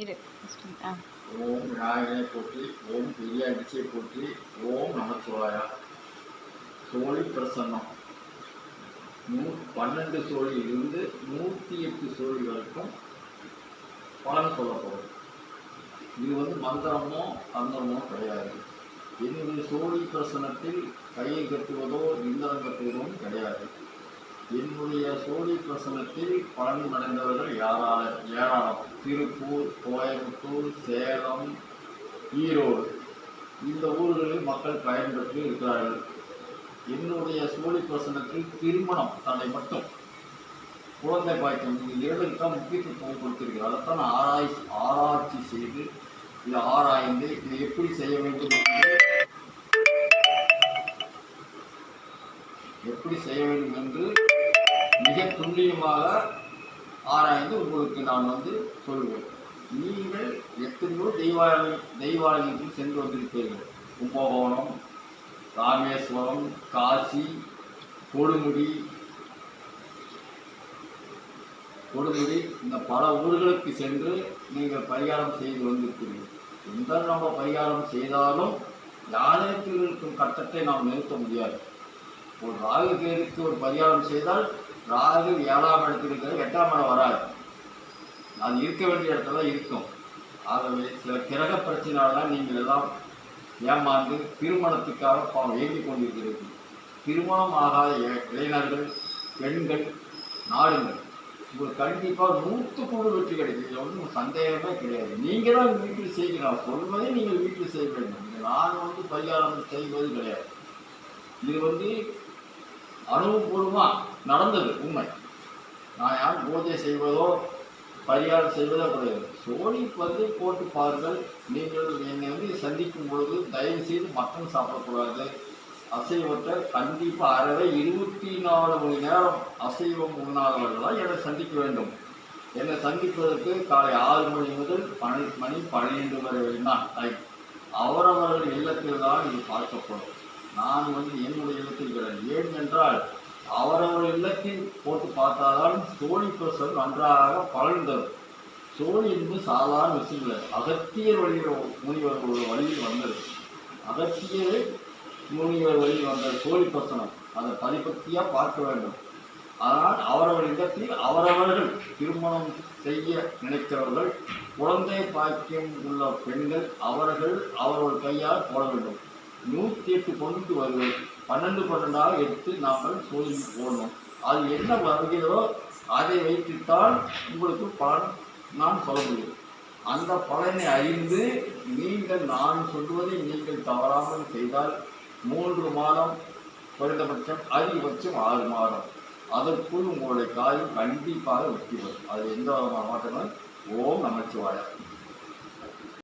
இரு ஓம் விநாயகனை போற்றி ஓம் பெரிய அடிச்சை போற்றி ஓம் நமச்சிவாயா. சோழி பிரசன்னம். நூ பன்னெண்டு சோழியிலிருந்து நூற்றி எட்டு சோழி வரைக்கும் பலன் சொல்லப்படும். இது வந்து மந்திரமோ தந்திரமோ கிடையாது. என்னுடைய சோழி பிரசனத்தில் கையை கட்டுவதோ இந்தரம் கட்டுவதோ கிடையாது. என்னுடைய சோழி பிரசனத்தில் பலனடைந்தவர்கள் யாரால ஏராளம். திருப்பூர் கோயம்புத்தூர் சேலம் ஈரோடு. இந்த ஊர்களில் மக்கள் பயன்பெற்று இருக்கிறார்கள். என்னுடைய சோழி பிரசனத்தில் திருமணம் தன்னை மட்டும். குழந்தை பாய்ச்சம் இந்த இரண்டுக்கு தான் முக்கியத்துவம் கொடுத்திருக்கிறார். அதைத்தான் நான் ஆராய்ச்சி செய்து இதை ஆராய்ந்து இதை எப்படி செய்ய வேண்டும் என்று மிக துல்லியமாக ஆராய்ந்து உங்களுக்கு நான் வந்து சொல்வேன். நீங்கள் எத்தனையோ தெய்வாலய தெய்வாலயத்தில் சென்று வந்திருப்பீர்கள். கும்பகோணம் ராமேஸ்வரம் காசி கொடுமுடி. கொடுமுடி இந்த பல ஊர்களுக்கு சென்று நீங்கள் பரிகாரம் செய்து வந்திருக்கிறீர்கள். எந்த நம்ம பரிகாரம் செய்தாலும் யானைக்கு இருக்கும் கட்டத்தை நாம் நிறுத்த முடியாது. ஒரு ராகு பேருக்கு ஒரு பரிகாரம் செய்தால் ராகு ஏழாம் இடத்தில் இருக்கிறது எட்டாம் இடம் வராது. அது இருக்க வேண்டிய இடத்துல இருக்கும். ஆகவே சில கிரக பிரச்சனையால் நீங்கள் எல்லாம் ஏமாந்து திருமணத்துக்காக பாவம் ஏங்கி கொண்டிருக்கிறீர்கள். திருமணம் ஆகாத இளைஞர்கள் பெண்கள் நாடுங்கள் உங்களுக்கு கண்டிப்பாக நூற்றுக்கு நூறு வெற்றி கிடைக்கும். ஒன்றும் சந்தேகமே கிடையாது. நீங்கள் தான் வீட்டில் செய்கிறோம் சொல்வதை நீங்கள் வீட்டில் செய்ய வேண்டும். நான் வந்து பரிகாரம் செய்வது கிடையாது. இது வந்து அனுபவபூர்வமாக நடந்தது உண்மை. நான் யார் பூஜை செய்வதோ பரிகாரம் செய்வதோ கிடையாது. சோழி வந்து போட்டு பாருங்கள். நீங்கள் என்னை வந்து சந்திக்கும் பொழுது தயவு செய்து மட்டன் சாப்பிடக்கூடாது. அசைவத்தை கண்டிப்பாக அறவே இருபத்தி நாலு மணி நேரம் அசைவம் உண்ணாதவர்களாக என்னை சந்திக்க வேண்டும். என்னை சந்திப்பதற்கு காலை ஆறு மணி முதல் பன்னெண்டு மணி பன்னிரெண்டு வரை தான் டைம் அவரவர்கள் இல்லத்தில் தான் இது பார்க்கப்படும். நான் வந்து என்னுடைய இல்லத்தில் கிடையாது ஏன் என்றால் அவரவர் இல்லத்தில் போட்டு பார்த்தால்தான் சோழி பிரசல் நன்றாக பலன் தரும். சோழி என்பது சாதாரண விஷயம் இல்லை. அகத்தியர் வழியில் முனிவர்களோட வழியில் வந்தது. அகத்தியர் முனிவர் வழியில் வந்த சோழி பிரசனம் அதை பதிபக்தியாக பார்க்க வேண்டும். ஆனால் அவரவர் இடத்தில் அவரவர்கள் திருமணம் செய்ய நினைக்கிறவர்கள் குழந்தை பாக்கியம் உள்ள பெண்கள் அவர்கள் அவர்கள் கையால் போட வேண்டும். நூற்றி எட்டு கொண்டு வருவேன். பன்னெண்டு பன்னெண்டாக எடுத்து நாங்கள் சோதனை போடணும். அது என்ன வருகிறதோ அதை வைத்துத்தான் உங்களுக்கு பலன் நான் சொல்ல முடியும். அந்த பலனை அறிந்து நீங்கள் நான் சொல்வதை நீங்கள் தவறாமல் செய்தால் மூன்று மாதம் குறைந்தபட்சம் அதிகபட்சம் ஆறு மாதம். அதற்குள் உங்களுடைய காரியம் கண்டிப்பாக வெற்றி பெறும். அது எந்த விதமான மாற்றங்களும் ஓம் நமச்சிவாயா